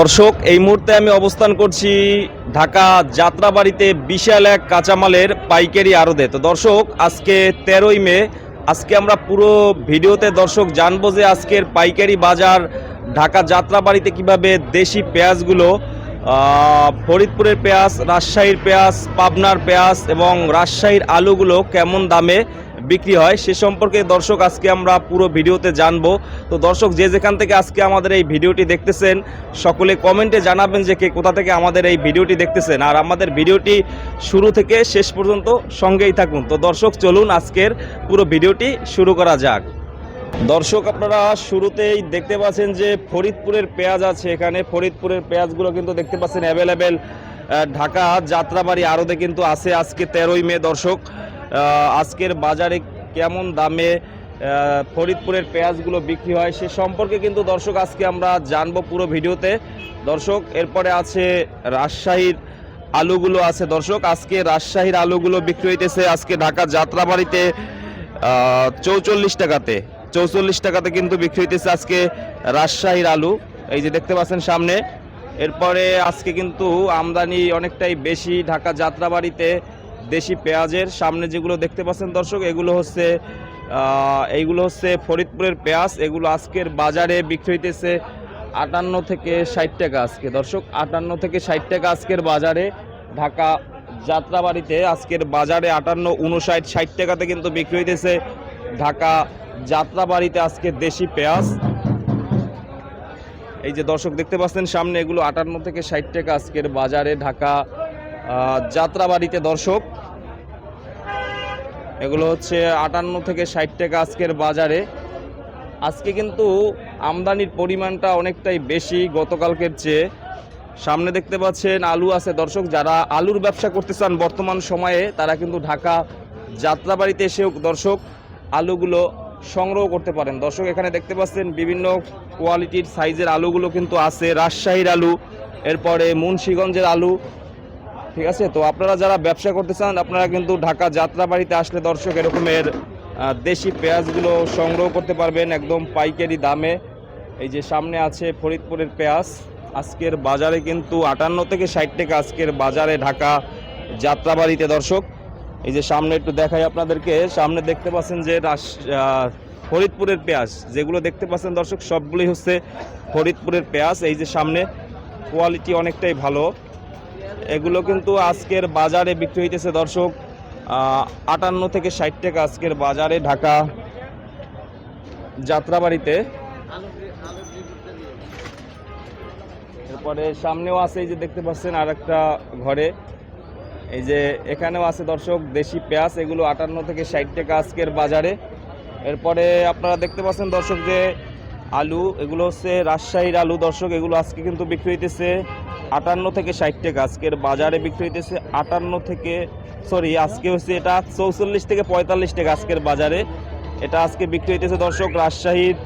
দর্শক, এই মুহূর্তে আমি অবস্থান করছি ঢাকা যাত্রাবাড়িতে বিশাল এক কাঁচামালের পাইকারি আড়তে। তো দর্শক, আজকে তেরোই মে, আজকে আমরা পুরো ভিডিওতে দর্শক জানব যে আজকের পাইকারি বাজার ঢাকা যাত্রাবাড়িতে কীভাবে দেশি পেঁয়াজগুলো ফরিদপুরের পেঁয়াজ, রাজশাহীর পেঁয়াজ, পাবনার পেঁয়াজ এবং রাজশাহীর আলুগুলো কেমন দামে বিক্রি হয়, সে সম্পর্কে দর্শক আজকে আমরা পুরো ভিডিওতে জানব। তো দর্শক, যে যেখান থেকে আজকে আমাদের এই ভিডিওটি দেখতেছেন, সকলে কমেন্টে জানাবেন যে কে কোথা থেকে আমাদের এই ভিডিওটি দেখতেছেন। আর আমাদের ভিডিওটি শুরু থেকে শেষ পর্যন্ত সঙ্গেই থাকুন। তো দর্শক, চলুন আজকের পুরো ভিডিওটি শুরু করা যাক। দর্শক, আপনারা শুরুতেই দেখতে পাচ্ছেন যে ফরিদপুরের পেঁয়াজ আছে এখানে। ফরিদপুরের পেঁয়াজগুলো কিন্তু দেখতে পাচ্ছেন অ্যাভেলেবেল ঢাকা যাত্রাবাড়ি আরতে কিন্তু আছে আজকে তেরোই মে, দর্শক। আজকের বাজারে কেমন দামে ফরিদপুরের পেঁয়াজগুলো বিক্রি হয় সে সম্পর্কে কিন্তু দর্শক আজকে আমরা জানব পুরো ভিডিওতে। দর্শক, এরপরে আছে রাজশাহীর আলুগুলো আছে। দর্শক, আজকে রাজশাহীর আলুগুলো বিক্রি হইতেছে আজকে ঢাকা যাত্রাবাড়িতে চৌচল্লিশ টাকাতে। চৌচল্লিশ টাকাতে কিন্তু বিক্রি হইতেছে আজকে রাজশাহীর আলু। এই যে দেখতে পাচ্ছেন সামনে। এরপরে আজকে কিন্তু আমদানি অনেকটাই বেশি ঢাকা যাত্রাবাড়িতে। দেশি পেঁয়াজের সামনে যেগুলো দেখতে পাচ্ছেন দর্শক, এগুলো হচ্ছে এইগুলো হচ্ছে ফরিদপুরের পেঁয়াজ। এগুলো আজকের বাজারে বিক্রি হইতেছে আটান্ন থেকে ষাট টাকা আজকে। দর্শক, আটান্ন থেকে ষাট টাকা আজকের বাজারে। ঢাকা যাত্রাবাড়িতে আজকের বাজারে আটান্ন, উনষাট, ষাট টাকাতে কিন্তু বিক্রি হইতেছে। ঢাকা যাত্রাবাড়িতে আজকে দেশি পেঁয়াজ। এই যে দর্শক দেখতে পাচ্ছেন, সামনে এগুলো আটান্ন থেকে ষাট টাকা আজকের বাজারে ঢাকা যাত্রাবাড়িতে দর্শক। এগুলো হচ্ছে আটান্ন থেকে ষাট টাকা আজকের বাজারে। আজকে কিন্তু আমদানির পরিমাণটা অনেকটাই বেশি গতকালকের চেয়ে। সামনে দেখতে পাচ্ছেন আলু আছে। দর্শক, যারা আলুর ব্যবসা করতে চান বর্তমান সময়ে, তারা কিন্তু ঢাকা যাত্রাবাড়িতে এসেও দর্শক, আলুগুলো সংগ্রহ করতে পারেন। দর্শক, এখানে দেখতে পাচ্ছেন বিভিন্ন কোয়ালিটির সাইজের আলুগুলো কিন্তু আছে। রাজশাহীর আলু, এরপরে মুন্সীগঞ্জের আলু ঠিক আছে? তো আপনারা যারা ব্যবসা করতে চান, আপনারা কিন্তু ঢাকা যাত্রাবাড়িতে আসলে দর্শক এরকমের দেশি পেঁয়াজগুলো সংগ্রহ করতে পারবেন একদম পাইকারি দামে। এই যে সামনে আছে ফরিদপুরের পেঁয়াজ। আজকের বাজারে কিন্তু আটান্ন থেকে ষাট টাকা আজকের বাজারে ঢাকা যাত্রাবাড়িতে দর্শক। এই যে সামনে একটু দেখাই আপনাদেরকে। সামনে দেখতে পাচ্ছেন যে ফরিদপুরের পেঁয়াজ। যেগুলো দেখতে পাচ্ছেন দর্শক, সবগুলোই হচ্ছে ফরিদপুরের পেঁয়াজ। এই যে সামনে কোয়ালিটি অনেকটাই ভালো। এগুলো কিন্তু আজকের বাজারে বিক্রি হইতেছে, দর্শক। আটান্ন থেকে ষাট টাকা আজকের বাজারে ঢাকা যাত্রাবাড়িতে। এরপরে সামনেও আছে, এই যে দেখতে পাচ্ছেন আর একটা ঘরে। এই যে এখানেও আছে, দর্শক, দেশি পেঁয়াজ, এগুলো আটান্ন থেকে ষাট টাকা আজকের বাজারে। এরপরে আপনারা দেখতে পাচ্ছেন, দর্শক, যে আলু, এগুলো হচ্ছে রাজশাহীর আলু, দর্শক, এগুলো আজকে কিন্তু বিক্রি হইতেছে আটান্ন থেকে ষাট টাকা আজকের বাজারে বিক্রি হইতেছে আটান্ন থেকে সরি আজকে হচ্ছে এটা চৌচল্লিশ থেকে পঁয়তাল্লিশ টাকা আজকের বাজারে। এটা আজকে বিক্রি হইতেছে দর্শক রাজশাহীর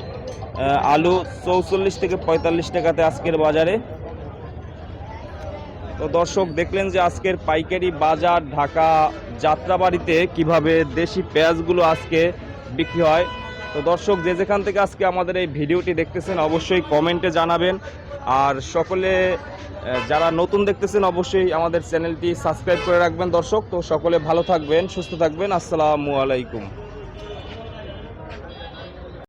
আলু চৌচল্লিশ থেকে পঁয়তাল্লিশ টাকাতে আজকের বাজারে। তো দর্শক দেখলেন যে আজকের পাইকারি বাজার ঢাকা যাত্রাবাড়িতে কীভাবে দেশি পেঁয়াজগুলো আজকে বিক্রি হয়। তো দর্শক যে যেখান থেকে আজকে আমাদের এই ভিডিওটি দেখতেছেন, অবশ্যই কমেন্টে জানাবেন। আর সকলে যারা নতুন দেখতেছেন অবশ্যই আমাদের চ্যানেলটি সাবস্ক্রাইব করে রাখবেন দর্শক। তো সকলে ভালো থাকবেন, সুস্থ থাকবেন। আসসালামু আলাইকুম।